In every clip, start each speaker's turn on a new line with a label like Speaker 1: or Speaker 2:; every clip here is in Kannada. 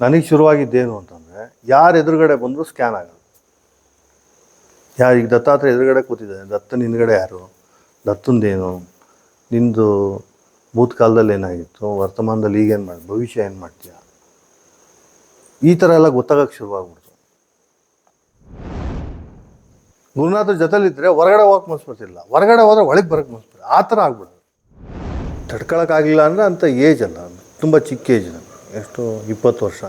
Speaker 1: ನನಗೆ ಶುರುವಾಗಿದ್ದೇನು ಅಂತಂದರೆ, ಯಾರು ಎದುರುಗಡೆ ಬಂದರೂ ಸ್ಕ್ಯಾನ್ ಆಗೋದು ಯಾರು, ಈಗ ದತ್ತಾತ್ರ ಎದುರುಗಡೆ ಕೂತಿದ್ದಾನೆ. ದತ್ತನ ಹಿಂದ್ಗಡೆ ಯಾರು? ದತ್ತಂದೇನು? ನಿಂದು ಭೂತಕಾಲದಲ್ಲಿ ಏನಾಗಿತ್ತು? ವರ್ತಮಾನದಲ್ಲಿ ಈಗೇನು ಮಾಡಿ, ಭವಿಷ್ಯ ಏನು ಮಾಡ್ತೀಯ? ಈ ಥರ ಎಲ್ಲ ಗೊತ್ತಾಗಕ್ಕೆ ಶುರುವಾಗ್ಬಿಡ್ತು. ಗುರುನಾಥ ಜೊತೆಲಿದ್ದರೆ ಹೊರಗಡೆ ಹೋಗಕ್ಕೆ ಮನ್ಸ್ಬಿಡ್ತಿಲ್ಲ ಹೊರಗಡೆ ಹೋದ್ರೆ ಒಳಗೆ ಬರೋಕ್ಕೆ ಮನ್ಸ್ಬಿಡ ಆ ಥರ ಆಗ್ಬಿಡೋದು. ತಡ್ಕೊಳಕ್ಕಾಗಲಿಲ್ಲ ಅಂದರೆ ಅಂಥ ಏಜ್ ಅಲ್ಲ. ತುಂಬ ಚಿಕ್ಕ ಏಜ್ ಎಷ್ಟು ಇಪ್ಪತ್ತು ವರ್ಷ.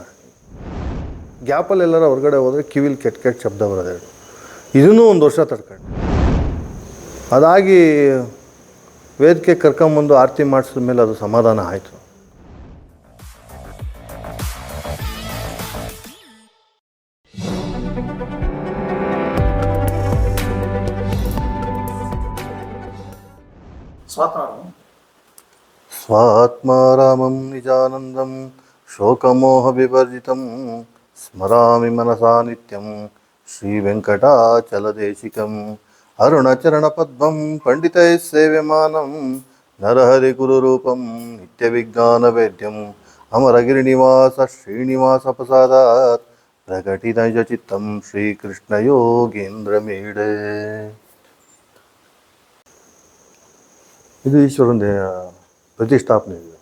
Speaker 1: ಗ್ಯಾಪಲ್ಲಿ ಎಲ್ಲರ ಹೊರಗಡೆ ಹೋದರೆ ಕಿವಿಲಿ ಕೆಟ್ಟ ಕೆಟ್ಟ ಶಬ್ದ ಬರೋದು ಇದನ್ನೂ ಒಂದು ವರ್ಷ ತಡ್ಕೊಂಡು. ಅದಾಗಿ ವೇದಿಕೆ ಕರ್ಕೊಂಬಂದು ಆರತಿ ಮಾಡಿಸಿದ ಮೇಲೆ ಅದು ಸಮಾಧಾನ ಆಯಿತು.
Speaker 2: స్వాత్మారామం
Speaker 1: ಸ್ವಾತ್ಮಾರಾಮಂ ನಿಜಾನಂದಂ ಶೋಕಮೋಹ ವಿವರ್ಜಿತಂ ಸ್ಮರಾಮಿ ಮನಸಾ ನಿತ್ಯಂ ಶ್ರೀ ವೆಂಕಟಾಚಲದೇಶಿಕಂ ಅರುಣಚರಣಪದ್ಮಂ ಪಂಡಿತೈ ಸೇವ್ಯಮಾನಂ ನರಹರಿ ಗುರುರೂಪಂ ನಿತ್ಯವಿಜ್ಞಾನವೇದ್ಯಂ ಅಮರಗಿರಿನಿವಾಸ ಶ್ರೀನಿವಾಸ ಪ್ರಸಾದಾತ್ ಪ್ರಕಟಿತ ಚಿತ್ತಂ ಶ್ರೀಕೃಷ್ಣ ಯೋಗೇಂದ್ರ ಮೀಡೆ ಇದು ಈಶ್ವರನ ದೇ- ಪ್ರತಿಷ್ಠಾಪನೆ ಇದೆ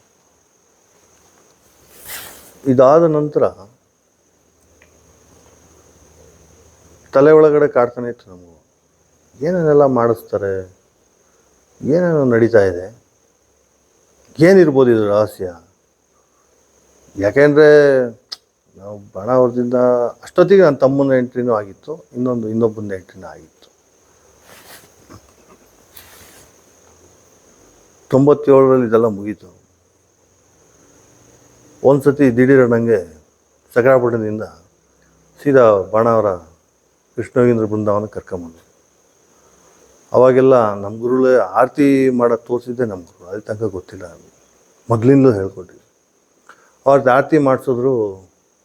Speaker 1: ಇದಾದ ನಂತರ ತಲೆ ಒಳಗಡೆ ಕಾಡ್ತಾನೆ ಇತ್ತು ನಮಗೂ. ಏನೇನೆಲ್ಲ ಮಾಡಿಸ್ತಾರೆ? ಏನೇನೋ ನಡೀತಾ ಇದೆ? ಏನಿರ್ಬೋದು ಇದು ರಹಸ್ಯ? ಯಾಕೆಂದರೆ ನಾವು ಬಾಣಾವರದಿಂದ ಅಷ್ಟೊತ್ತಿಗೆ ನನ್ನ ತಮ್ಮನ ಎಂಟ್ರಿನೂ ಆಗಿತ್ತು, ಇನ್ನೊಂದು, ಇನ್ನೊಬ್ಬನ ಎಂಟ್ರಿನೂ ಆಗಿತ್ತು. ತೊಂಬತ್ತೇಳರಲ್ಲಿ ಇದೆಲ್ಲ ಮುಗೀತು. ಒಂದು ಸತಿ ದಿಢೀರ್ ನನಗೆ ಸಕರಾಪಟ್ಟಣದಿಂದ ಸೀದಾ ಬಾಣಾವರ ಕೃಷ್ಣವೇಂದ್ರ ಬೃಂದಾವನ ಕರ್ಕೊಂಬಂದ್ರು ಅವಾಗೆಲ್ಲ ನಮ್ಮ ಗುರುಗಳೇ ಆರತಿ ಮಾಡೋದು ತೋರಿಸಿದ್ದೆ ನಮ್ಮ ಗುರು, ಅಲ್ಲಿ ತನಕ ಗೊತ್ತಿಲ್ಲ ಮೊದಲಿಂದಲೂ ಹೇಳ್ಕೊಟ್ಟಿದ್ವಿ ಅವ್ರದ್ದು ಆರತಿ ಮಾಡಿಸಿದ್ರು,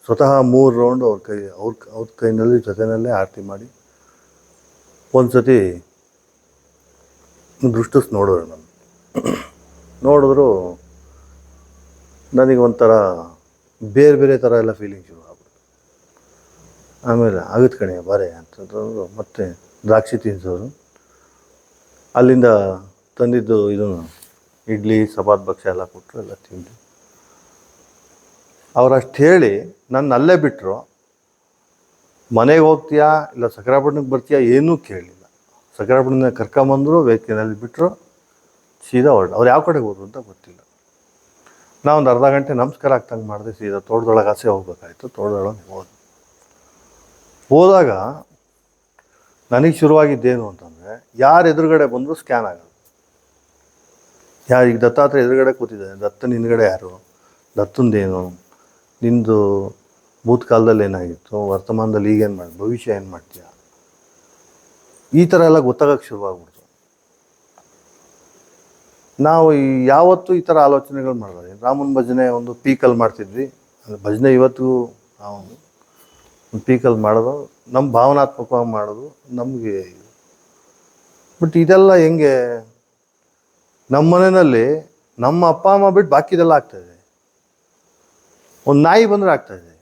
Speaker 1: ಸ್ವತಃ ಮೂರು ರೌಂಡ್ ಅವ್ರ ಕೈ, ಅವ್ರ ಅವ್ರ ಕೈನಲ್ಲಿ, ಜೊತೆಯಲ್ಲೇ ಆರತಿ ಮಾಡಿ ಒಂದು ಸತಿ ದೃಷ್ಟಿಸ್ ನೋಡಿದ್ರು ನಾನು ನೋಡಿದ್ರು ನನಗೆ ಒಂಥರ ಬೇರೆ ಬೇರೆ ಥರ ಎಲ್ಲ ಫೀಲಿಂಗ್ ಶುರು ಆಗ್ಬಿಡ್ತು. ಆಮೇಲೆ ಆಗುತ್ತೆ ಕಣೆ, ಬಾರೆ ಅಂತಂದ್ರು ಮತ್ತೆ ದ್ರಾಕ್ಷಿ ತಿನ್ನಿಸೋರು ಅಲ್ಲಿಂದ ತಂದಿದ್ದು ಇದು ಇಡ್ಲಿ, ಸಬಾತ್ ಭಕ್ಷ ಎಲ್ಲ ಕೊಟ್ಟರು ಎಲ್ಲ ತಿಂದು. ಅವರಷ್ಟು ಹೇಳಿ ನನ್ನ ಅಲ್ಲೇ ಬಿಟ್ಟರು ಮನೆಗೆ ಹೋಗ್ತೀಯಾ ಇಲ್ಲ ಸಕರಾಪಟ್ಟಣಕ್ಕೆ ಬರ್ತೀಯಾ ಏನೂ ಕೇಳಲಿಲ್ಲ ಸಕರಾಪಟ್ಟಣ ಕರ್ಕೊಂಬಂದರು ವೇಕಿನಲ್ಲಿ ಬಿಟ್ಟರು ಸೀದಾ ಹೊರಟು. ಅವ್ರು ಯಾವ ಕಡೆಗೆ ಹೋದ್ರು ಅಂತ ಗೊತ್ತಿಲ್ಲ. ನಾವು ಒಂದು ಅರ್ಧ ಗಂಟೆ ನಮಸ್ಕಾರ ಆಗ್ತಂಗೆ ಮಾಡಿದೆ ಸೀದಾ ತೋಟದೊಳಗೆ ಆಸೆ ಹೋಗ್ಬೇಕಾಯ್ತು, ತೋಟದೊಳಗೆ ಹೋದ್ವಿ ಹೋದಾಗ ನನಗೆ ಶುರುವಾಗಿದ್ದೇನು ಅಂತಂದರೆ, ಯಾರು ಎದುರುಗಡೆ ಬಂದರೂ ಸ್ಕ್ಯಾನ್ ಆಗೋದು ಯಾರು ಈಗ ದತ್ತಾತ್ರ ಎದುರುಗಡೆ ಕೂತಿದ್ದಾನೆ ದತ್ತನ ಹಿಂದ್ಗಡೆ ಯಾರು? ದತ್ತಂದೇನು? ನಿಂದು ಭೂತಕಾಲದಲ್ಲಿ ಏನಾಗಿತ್ತು? ವರ್ತಮಾನದಲ್ಲಿ ಈಗೇನು ಮಾಡಿ, ಭವಿಷ್ಯ ಏನು ಮಾಡ್ತೀಯ? ಈ ಥರ ಎಲ್ಲ ಗೊತ್ತಾಗಕ್ಕೆ ಶುರುವಾಗ್ಬಿಡ್ತು. ನಾವು ಯಾವತ್ತೂ ಈ ಥರ ಆಲೋಚನೆಗಳು ಮಾಡಬಾರ್ದು. ರಾಮನ ಭಜನೆ ಒಂದು ಪೀಕಲ್ಲಿ ಮಾಡ್ತಿದ್ವಿ. ಭಜನೆ ಇವತ್ತಿಗೂ ನಾವು ಒಂದು ಪೀಕಲ್ಲಿ ಮಾಡೋದು ನಮ್ಮ ಭಾವನಾತ್ಮಕವಾಗಿ ಮಾಡೋದು, ನಮಗೆ ಬಟ್ ಇದೆಲ್ಲ ಹೆಂಗೆ, ನಮ್ಮ ಮನೆಯಲ್ಲಿ ನಮ್ಮ ಅಪ್ಪ, ಅಮ್ಮ ಬಿಟ್ಟು ಬಾಕಿದೆಲ್ಲ ಆಗ್ತಾಯಿದೆ ಒಂದು ನಾಯಿ ಬಂದರೆ ಆಗ್ತಾಯಿದೆ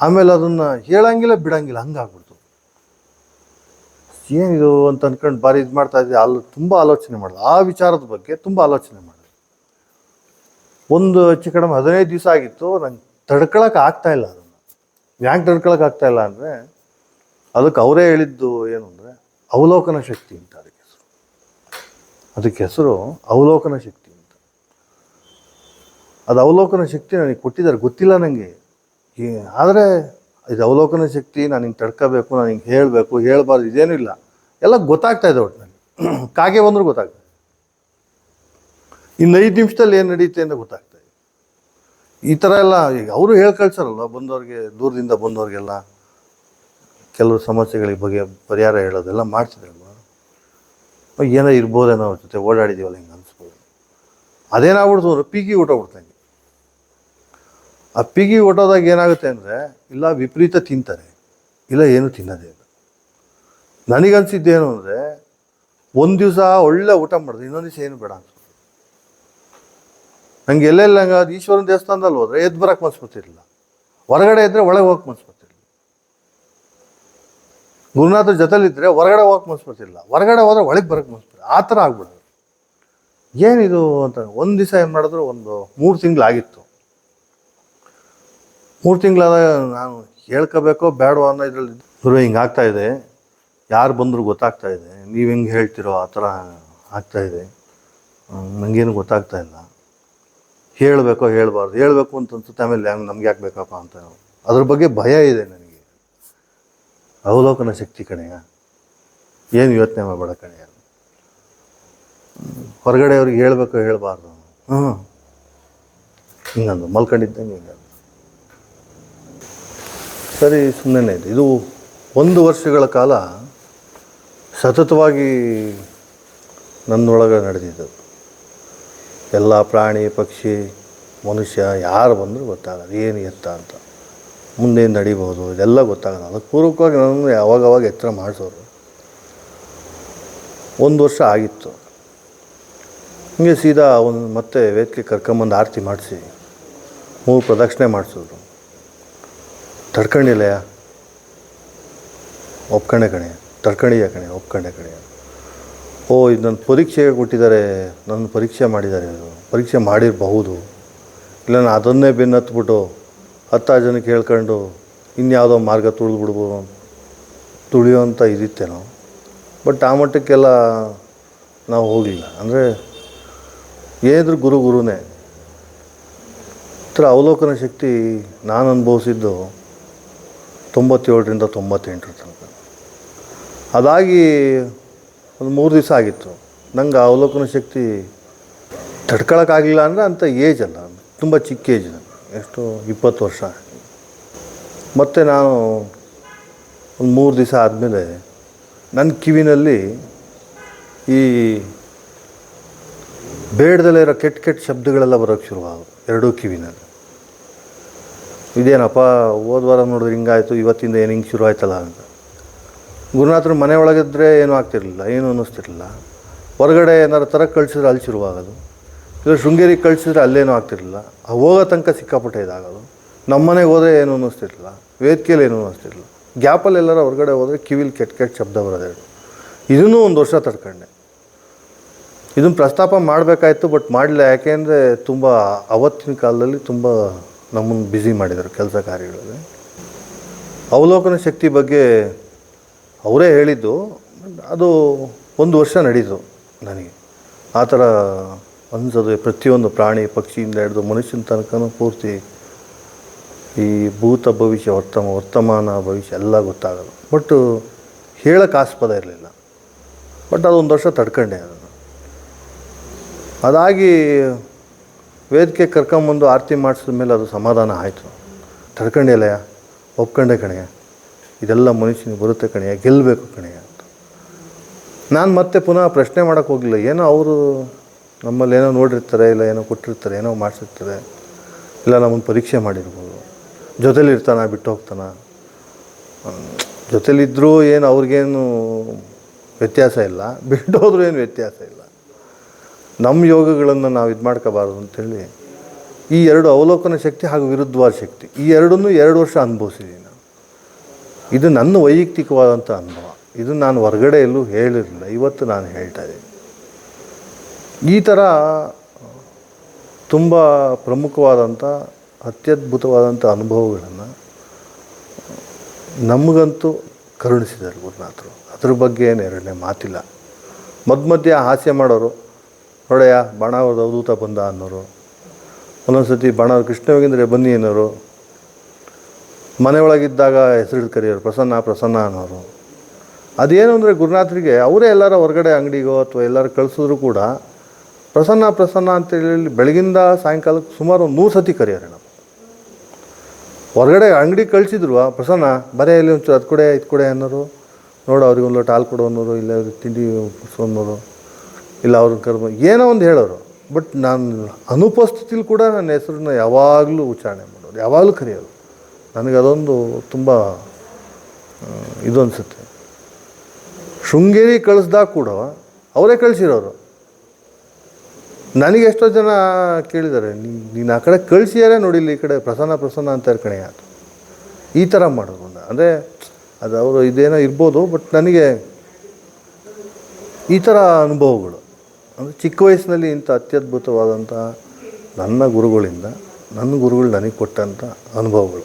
Speaker 1: ಆಮೇಲೆ ಅದನ್ನು ಹೇಳಂಗಿಲ್ಲ, ಬಿಡಂಗಿಲ್ಲ ಹಂಗಾಗ್ಬಿಡ್ತು ಏನಿದು ಅಂತ ಅಂದ್ಕೊಂಡು ಬಾರಿ ಇದು ಮಾಡ್ತಾ ಇದ್ದೆ. ಅಲ್ಲಿ ತುಂಬ ಆಲೋಚನೆ ಮಾಡಿದೆ. ಆ ವಿಚಾರದ ಬಗ್ಗೆ ತುಂಬ ಆಲೋಚನೆ ಮಾಡಿದೆ. ಒಂದು ಹೆಚ್ಚು ಕಡಿಮೆ ಹದಿನೈದು ದಿವಸ ಆಗಿತ್ತು. ನಂಗೆ ತಡ್ಕೊಳಕ್ಕೆ ಇಲ್ಲ ಅದನ್ನು. ಯಾಕೆ ತಡ್ಕೊಳಕ್ಕೆ ಇಲ್ಲ ಅಂದರೆ ಅದಕ್ಕೆ ಅವರೇ ಹೇಳಿದ್ದು ಏನು ಅಂದರೆ, ಅವಲೋಕನ ಶಕ್ತಿ ಅಂತ ಅದಕ್ಕೆ ಹೆಸರು. ಅದಕ್ಕೆ ಹೆಸರು ಅವಲೋಕನ ಶಕ್ತಿ ಅಂತ. ಅದು ಅವಲೋಕನ ಶಕ್ತಿ ನನಗೆ ಕೊಟ್ಟಿದ್ದಾರೆ. ಗೊತ್ತಿಲ್ಲ ನನಗೆ ಆದರೆ ಇದು ಅವಲೋಕನ ಶಕ್ತಿ, ನಾನು ಹಿಂಗೆ ತಡ್ಕೋಬೇಕು, ನಾನು ಹಿಂಗೆ ಹೇಳಬೇಕು, ಹೇಳಬಾರ್ದು, ಇದೇನೂ ಇಲ್ಲ. ಎಲ್ಲ ಗೊತ್ತಾಗ್ತಾ ಇದೆ ಒಟ್ಟಿನಲ್ಲಿ ಕಾಗೆ ಬಂದರೂ ಗೊತ್ತಾಗ್ತದೆ. ಇನ್ನು ಐದು ನಿಮಿಷದಲ್ಲಿ ಏನು ನಡೆಯುತ್ತೆ ಅಂತ ಗೊತ್ತಾಗ್ತದೆ ಈ ಥರ ಎಲ್ಲ ಈಗ ಅವರು ಹೇಳಿ ಕಳ್ಸಾರಲ್ಲ ಬಂದವ್ರಿಗೆ, ದೂರದಿಂದ ಬಂದವ್ರಿಗೆಲ್ಲ ಕೆಲವು ಸಮಸ್ಯೆಗಳಿಗೆ ಬಗ್ಗೆ ಪರಿಹಾರ ಹೇಳೋದೆಲ್ಲ ಮಾಡ್ತಿದ್ರಲ್ವ ಏನೋ ಇರ್ಬೋದೇನೋ ಅವ್ರ ಜೊತೆ ಓಡಾಡಿದೀವಲ್ಲ, ಹಿಂಗೆ ಅನಿಸ್ಬೋದು. ಅದೇನಾಗ್ಬಿಡ್ತು ಅಂದ್ರೆ ಪಿಗಿ ಊಟಬಿಡ್ತಂಗೆ ಆ ಪಿಗಿ ಊಟದಾಗ ಏನಾಗುತ್ತೆ ಅಂದರೆ, ಇಲ್ಲ ವಿಪರೀತ ತಿಂತಾರೆ, ಇಲ್ಲ ಏನು ತಿನ್ನೋದೇ ನನಗನ್ಸಿದ್ದೇನು ಅಂದರೆ, ಒಂದು ದಿವಸ ಒಳ್ಳೆ ಊಟ ಮಾಡಿದೆ, ಇನ್ನೊಂದು ದಿವಸ ಏನು ಬೇಡ ಅಂತ. ನಂಗೆ ಎಲ್ಲೆಲ್ಲ ಹಂಗೆ ಅದು ಈಶ್ವರನ ದೇವಸ್ಥಾನದಲ್ಲಿ ಹೋದರೆ ಎದ್ದು ಬರಕ್ಕೆ ಮನ್ಸು ಬರ್ತಿರ್ಲಿಲ್ಲ ಹೊರಗಡೆ ಇದ್ದರೆ ಒಳಗೆ ಹೋಗಕ್ಕೆ ಮನ್ಸು ಬರ್ತಿರ್ಲಿಲ್ಲ ಗುರುನಾಥರ ಜೊತೆಲಿದ್ದರೆ ಹೊರಗಡೆ ಹೋಗಕ್ಕೆ ಮನ್ಸು ಬರ್ತಿಲ್ಲ ಹೊರಗಡೆ ಹೋದರೆ ಒಳಗೆ ಬರಕ್ಕೆ ಬರ್ತಿಲ್ಲ ಆ ಥರ ಆಗ್ಬಿಡೋದು. ಏನಿದು ಅಂತ ಒಂದು ದಿವಸ ಏನು ಮಾಡಿದ್ರು, ಒಂದು ಮೂರು ತಿಂಗಳಾಗಿತ್ತು. ಮೂರು ತಿಂಗಳಾದ ನಾನು ಹೇಳ್ಕೋಬೇಕೋ ಬೇಡವೋ ಅನ್ನೋ ಇದರಲ್ಲಿ ಗುರು, ಹಿಂಗೆ ಆಗ್ತಾಯಿದೆ ಯಾರು ಬಂದರೂ ಗೊತ್ತಾಗ್ತಾ ಇದೆ. ನೀವು ಹೆಂಗೆ ಹೇಳ್ತಿರೋ ಆ ಥರ ಆಗ್ತಾ ಇದೆ. ಹ್ಮ್, ನಂಗೇನು ಗೊತ್ತಾಗ್ತಾ ಇಲ್ಲ. ಹೇಳಬೇಕೋ ಹೇಳಬಾರ್ದು. ಹೇಳಬೇಕು ಅಂತ ಆಮೇಲೆ ಹಂಗೆ ನಮ್ಗೆ ಯಾಕೆ ಬೇಕಪ್ಪ ಅಂತ ಅದ್ರ ಬಗ್ಗೆ ಭಯ ಇದೆ ನನಗೆ. ಅವಲೋಕನ ಶಕ್ತಿ ಕಣೆಯ ಏನು ಯೋಚನೆ ಮಾಡಬೇಡ ಕಣೆಯ ಹೊರಗಡೆ ಅವ್ರಿಗೆ ಹೇಳಬೇಕು ಹೇಳಬಾರ್ದು. ಹ್ಞೂ ಹಿಂಗಂದು ಮಲ್ಕೊಂಡಿದ್ದಂಗೆ ಹಿಂಗಂದು ಸರಿ ಸುಮ್ಮನೆ ಇದು ಒಂದು ವರ್ಷಗಳ ಕಾಲ ಸತತವಾಗಿ ನನ್ನೊಳಗೆ ನಡೆದಿದ್ದು. ಎಲ್ಲ ಪ್ರಾಣಿ, ಪಕ್ಷಿ, ಮನುಷ್ಯ ಯಾರು ಬಂದರೂ ಗೊತ್ತಾಗಲ್ಲ, ಏನು ಎತ್ತ ಅಂತ. ಮುಂದೆ ನಡಿಬೋದು ಇದೆಲ್ಲ ಗೊತ್ತಾಗಲ್ಲ. ಅದಕ್ಕೆ ಪೂರ್ವಕವಾಗಿ ನಾನು ಯಾವಾಗ ಅವಾಗ ಎತ್ತರ ಮಾಡಿಸೋರು. ಒಂದು ವರ್ಷ ಆಗಿತ್ತು. ಹಿಂಗೆ ಸೀದಾ ಒಂದು ಮತ್ತೆ ವೇದಿಕೆ ಕರ್ಕೊಂಬಂದು ಆರತಿ ಮಾಡಿಸಿ, ಮೂರು ಪ್ರದಕ್ಷಿಣೆ ಮಾಡಿಸಿದ್ರು. ತಡ್ಕೊಂಡಿಲ್ಲಯ್ಯ ಒಪ್ಕೊಂಡೆ ಕಣೆ. ತಡ್ಕೊಂಡಿದ್ಯಾ ಕಣೆ ಒಪ್ಕೊಂಡೆ ಕಣೆ ಓ ಇದು ನನ್ನ ಪರೀಕ್ಷೆಗೆ ಕೊಟ್ಟಿದ್ದಾರೆ ನನ್ನ ಪರೀಕ್ಷೆ ಮಾಡಿದ್ದಾರೆ ಇದು ಪರೀಕ್ಷೆ ಮಾಡಿರಬಹುದು. ಇಲ್ಲ, ನಾನು ಅದನ್ನೇ ಬೆನ್ನತ್ಬಿಟ್ಟು ಹತ್ತು ಹತ್ತಾರು ಜನಕ್ಕೆ ಹೇಳ್ಕೊಂಡು ಇನ್ಯಾವುದೋ ಮಾರ್ಗ ತುಳಿದ್ಬಿಡ್ಬೋದು ತುಳಿಯೋಂಥ ಇದಿತ್ತೇನೋ ಬಟ್ ಆ ಮಟ್ಟಕ್ಕೆಲ್ಲ ನಾವು ಹೋಗಲಿಲ್ಲ ಅಂದರೆ ಏನಿದ್ರು ಗುರು ಗುರುನೇ. ಹತ್ರ ಅವಲೋಕನ ಶಕ್ತಿ ನಾನು ಅನುಭವಿಸಿದ್ದು ತೊಂಬತ್ತೇಳರಿಂದ ತೊಂಬತ್ತೆಂಟರ ತನಕ. ಅದಾಗಿ ಒಂದು ಮೂರು ದಿವಸ ಆಗಿತ್ತು. ನಂಗೆ ಅವಲೋಕನ ಶಕ್ತಿ ತಡ್ಕೊಳಕ್ಕಾಗಲಿಲ್ಲ ಅಂದರೆ ಅಂಥ ಏಜ್ ಅಲ್ಲ. ತುಂಬ ಚಿಕ್ಕ ಏಜ್ ನಾನು. ಎಷ್ಟು? ಇಪ್ಪತ್ತು ವರ್ಷ. ಮತ್ತು ನಾನು ಒಂದು ಮೂರು ದಿವಸ ಆದಮೇಲೆ ನನ್ನ ಕಿವಿನಲ್ಲಿ ಈ ಬೇಡದಲ್ಲೇ ಇರೋ ಕೆಟ್ಟ ಕೆಟ್ಟ ಶಬ್ದಗಳೆಲ್ಲ ಬರೋಕ್ಕೆ ಶುರುವಾಗು ಎರಡೂ ಕಿವಿನಲ್ಲಿ. ಇದೇನಪ್ಪ ಹೋದ್ವಾರ ನೋಡಿದ್ರೆ ಹಿಂಗಾಯಿತು, ಇವತ್ತಿಂದ ಏನು ಹಿಂಗೆ ಶುರು ಆಯ್ತಲ್ಲ ಅಂತ. ಗುರುನಾಥರು ಮನೆ ಒಳಗಿದ್ರೆ ಏನೂ ಆಗ್ತಿರಲಿಲ್ಲ, ಏನೂ ಅನ್ನಿಸ್ತಿರಲಿಲ್ಲ. ಹೊರಗಡೆ ಏನಾರು ತರ ಕಳಿಸಿದ್ರೆ ಅಲ್ಲಿ ಶುರುವಾಗೋದು. ಇಲ್ಲ, ಶೃಂಗೇರಿಗೆ ಕಳಿಸಿದ್ರೆ ಅಲ್ಲೇನೂ ಆಗ್ತಿರಲಿಲ್ಲ. ಹೋಗೋ ತನಕ ಸಿಕ್ಕಾಪಟ್ಟೆ ಇದಾಗೋದು. ನಮ್ಮ ಮನೆಗೆ ಹೋದರೆ ಏನೂ ಅನ್ನಿಸ್ತಿರ್ಲಿಲ್ಲ. ವೇದಿಕೆಯಲ್ಲಿ ಏನೂ ಅನ್ನಿಸ್ತಿರ್ಲಿಲ್ಲ. ಗ್ಯಾಪಲ್ಲಿ ಎಲ್ಲರ ಹೊರಗಡೆ ಹೋದರೆ ಕಿವಿಲಿ ಕೆಟ್ಟ ಕೆಟ್ಟ ಶಬ್ದ ಬರೋದೇಳು ಇದನ್ನೂ ಒಂದು ವರ್ಷ ತಡ್ಕೊಂಡೆ. ಇದನ್ನು ಪ್ರಸ್ತಾಪ ಮಾಡಬೇಕಾಯ್ತು, ಬಟ್ ಮಾಡಲಿಲ್ಲ. ಯಾಕೆಂದರೆ ತುಂಬ ಅವತ್ತಿನ ಕಾಲದಲ್ಲಿ ತುಂಬ ನಮ್ಮನ್ನು ಬ್ಯುಸಿ ಮಾಡಿದರು ಕೆಲಸ ಕಾರ್ಯಗಳಲ್ಲಿ. ಅವಲೋಕನ ಶಕ್ತಿ ಬಗ್ಗೆ ಅವರೇ ಹೇಳಿದ್ದು, ಅದು ಒಂದು ವರ್ಷ ನಡೀತು ನನಗೆ. ಆ ಥರ ಅನ್ಸೋದು, ಪ್ರತಿಯೊಂದು ಪ್ರಾಣಿ ಪಕ್ಷಿಯಿಂದ ಹಿಡಿದು ಮನುಷ್ಯನ ತನಕನೂ ಪೂರ್ತಿ ಈ ಭೂತ ಭವಿಷ್ಯ, ವರ್ತಮ, ವರ್ತಮಾನ ಭವಿಷ್ಯ ಎಲ್ಲ ಗೊತ್ತಾಗಲ್ಲ. ಬಟ್ ಹೇಳೋಕ್ಕೆ ಆಸ್ಪದ ಇರಲಿಲ್ಲ. ಬಟ್ ಅದೊಂದು ವರ್ಷ ತಡ್ಕೊಂಡೆ ಅದನ್ನು. ಅದಾಗಿ ವೇದಿಕೆ ಕರ್ಕೊಂಬಂದು ಆರತಿ ಮಾಡಿಸಿದ ಮೇಲೆ ಅದು ಸಮಾಧಾನ ಆಯಿತು. ತಡ್ಕೊಂಡಿಲ್ಲಯ್ಯ ಒಪ್ಕೊಂಡೆ ಕಣೆಯ ಇದೆಲ್ಲ ಮನುಷ್ಯನಿಗೆ ಬರುತ್ತೆ ಕಣೆಯ ಗೆಲ್ಲಬೇಕು ಕಣೆಯ ಅಂತ. ನಾನು ಮತ್ತೆ ಪುನಃ ಪ್ರಶ್ನೆ ಮಾಡೋಕ್ಕೆ ಹೋಗಿಲ್ಲ ಏನೋ ಅವರು ನಮ್ಮಲ್ಲಿ ಏನೋ ನೋಡಿರ್ತಾರೆ, ಇಲ್ಲ ಏನೋ ಕೊಟ್ಟಿರ್ತಾರೆ, ಏನೋ ಮಾಡಿಸಿರ್ತಾರೆ, ಇಲ್ಲ ನಮ್ಮನ್ನು ಪರೀಕ್ಷೆ ಮಾಡಿರ್ಬೋದು ಜೊತೇಲಿರ್ತಾನ ಬಿಟ್ಟು ಹೋಗ್ತಾನ. ಜೊತೇಲಿದ್ದರೂ ಏನು ಅವ್ರಿಗೇನು ವ್ಯತ್ಯಾಸ ಇಲ್ಲ, ಬಿಟ್ಟು ಹೋದ್ರೂ ಏನು ವ್ಯತ್ಯಾಸ ಇಲ್ಲ. ನಮ್ಮ ಯೋಗಗಳನ್ನು ನಾವು ಇದು ಮಾಡ್ಕೋಬಾರ್ದು ಅಂತೇಳಿ ಈ ಎರಡು ಅವಲೋಕನ ಶಕ್ತಿ ಹಾಗೂ ವಿರುದ್ಧವಾದ ಶಕ್ತಿ, ಈ ಎರಡನ್ನೂ ಎರಡು ವರ್ಷ ಅನುಭವಿಸಿದ್ದೀನಿ ಇದು ನನ್ನ ವೈಯಕ್ತಿಕವಾದಂಥ ಅನುಭವ. ಇದು ನಾನು ಹೊರಗಡೆ ಎಲ್ಲೂ ಹೇಳಿರಲಿಲ್ಲ. ಇವತ್ತು ನಾನು ಹೇಳ್ತಾ ಇದ್ದೀನಿ. ಈ ಥರ ತುಂಬ ಪ್ರಮುಖವಾದಂಥ, ಅತ್ಯದ್ಭುತವಾದಂಥ ಅನುಭವಗಳನ್ನು ನಮಗಂತೂ ಕರುಣಿಸಿದ್ದಾರೆ ಗುರುನಾಥರು. ಅದ್ರ ಬಗ್ಗೆ ಏನು ಎರಡನೇ ಮಾತಿಲ್ಲ. ಮಧ್ಯ ಮಧ್ಯೆ ಹಾಸ್ಯ ಮಾಡೋರು, ನೋಡಯ್ಯ ಬಾಣ ಅವ್ರದ್ದು ಅವಧೂತ ಬಂದ ಅನ್ನೋರು ಒಂದೊಂದು ಸತಿ ಬಾಣ ಕೃಷ್ಣ ಹೋಗಿದ್ರೆ ಬನ್ನಿ ಅನ್ನೋರು ಮನೆ ಒಳಗಿದ್ದಾಗ ಹೆಸರು ಕರೆಯೋರು ಪ್ರಸನ್ನ ಪ್ರಸನ್ನ ಅನ್ನೋರು. ಅದೇನು ಅಂದರೆ ಗುರುನಾಥರಿಗೆ, ಅವರೇ ಎಲ್ಲರ ಹೊರಗಡೆ ಅಂಗಡಿಗೋ ಅಥವಾ ಎಲ್ಲರೂ ಕಳಿಸಿದ್ರು ಕೂಡ ಪ್ರಸನ್ನ ಪ್ರಸನ್ನ ಅಂತೇಳಿ ಬೆಳಗಿಂದ ಸಾಯಂಕಾಲಕ್ಕೆ ಸುಮಾರು ಒಂದು ನೂರು ಸತಿ ಕರೆಯೋರು ನಾವು ಹೊರಗಡೆ ಅಂಗಡಿ ಕಳಿಸಿದ್ರು ಪ್ರಸನ್ನ, ಬರೇ ಇಲ್ಲಿ ಒಂಚೂರು ಅದು ಕೊಡೆ, ಇದು ಕೊಡೆ ಅನ್ನೋರು. ನೋಡು, ಅವ್ರಿಗೆ ಒಂದು ಲೋಟ ಹಾಲು ಕೊಡು ಅನ್ನೋರು, ಇಲ್ಲ ಅವ್ರಿಗೆ ತಿಂಡಿ ಅನ್ನೋರು, ಇಲ್ಲ ಅವ್ರನ್ನ ಕರ್ಮ ಏನೋ ಒಂದು ಹೇಳೋರು. ಬಟ್ ನಾನು ಅನುಪಸ್ಥಿತಿಲಿ ಕೂಡ ನನ್ನ ಹೆಸರನ್ನ ಯಾವಾಗಲೂ ಉಚ್ಚಾರಣೆ ಮಾಡೋರು, ಯಾವಾಗಲೂ ಕರೆಯೋರು ನನಗೆ ಅದೊಂದು ತುಂಬ ಇದು ಅನಿಸುತ್ತೆ. ಶೃಂಗೇರಿ ಕಳಿಸ್ದಾಗ ಕೂಡ ಅವರೇ ಕಳಿಸಿರೋರು. ನನಗೆ ಎಷ್ಟೋ ಜನ ಕೇಳಿದ್ದಾರೆ ನೀನು ಆ ಕಡೆ ಕಳಿಸಿಯಾರೆ ನೋಡಿಲ್ಲ ಈ ಕಡೆ ಪ್ರಸನ್ನ ಪ್ರಸನ್ನ ಅಂತ ಕಣೆ ಅದು. ಈ ಥರ ಮಾಡೋದು ಅಂದರೆ ಅದು ಅವರು ಇದೇನೋ ಇರ್ಬೋದು, ಬಟ್ ನನಗೆ ಈ ಥರ ಅನುಭವಗಳು. ಅಂದರೆ ಚಿಕ್ಕ ವಯಸ್ಸಿನಲ್ಲಿ ಇಂಥ ಅತ್ಯದ್ಭುತವಾದಂಥ ನನ್ನ ಗುರುಗಳಿಂದ, ನನ್ನ ಗುರುಗಳು ನನಗೆ ಕೊಟ್ಟಂಥ ಅನುಭವಗಳು.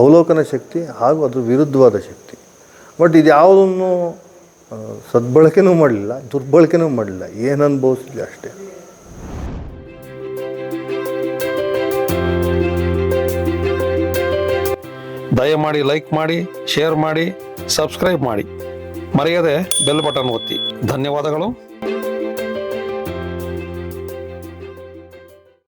Speaker 1: ಅವಲೋಕನ ಶಕ್ತಿ ಹಾಗೂ ಅದ್ರ ವಿರುದ್ಧವಾದ ಶಕ್ತಿ. ಬಟ್ ಇದು ಯಾವುದನ್ನು ಸದ್ಬಳಕೆನೂ ಮಾಡಲಿಲ್ಲ, ದುರ್ಬಳಕೆನೂ ಮಾಡಲಿಲ್ಲ. ಏನು ಅನುಭವಿಸಿದ್ವಿ ಅಷ್ಟೇ.
Speaker 2: ದಯಮಾಡಿ ಲೈಕ್ ಮಾಡಿ, ಶೇರ್ ಮಾಡಿ, ಸಬ್ಸ್ಕ್ರೈಬ್ ಮಾಡಿ. ಮರೆಯದೆ ಬೆಲ್ ಬಟನ್ ಒತ್ತಿ. ಧನ್ಯವಾದಗಳು.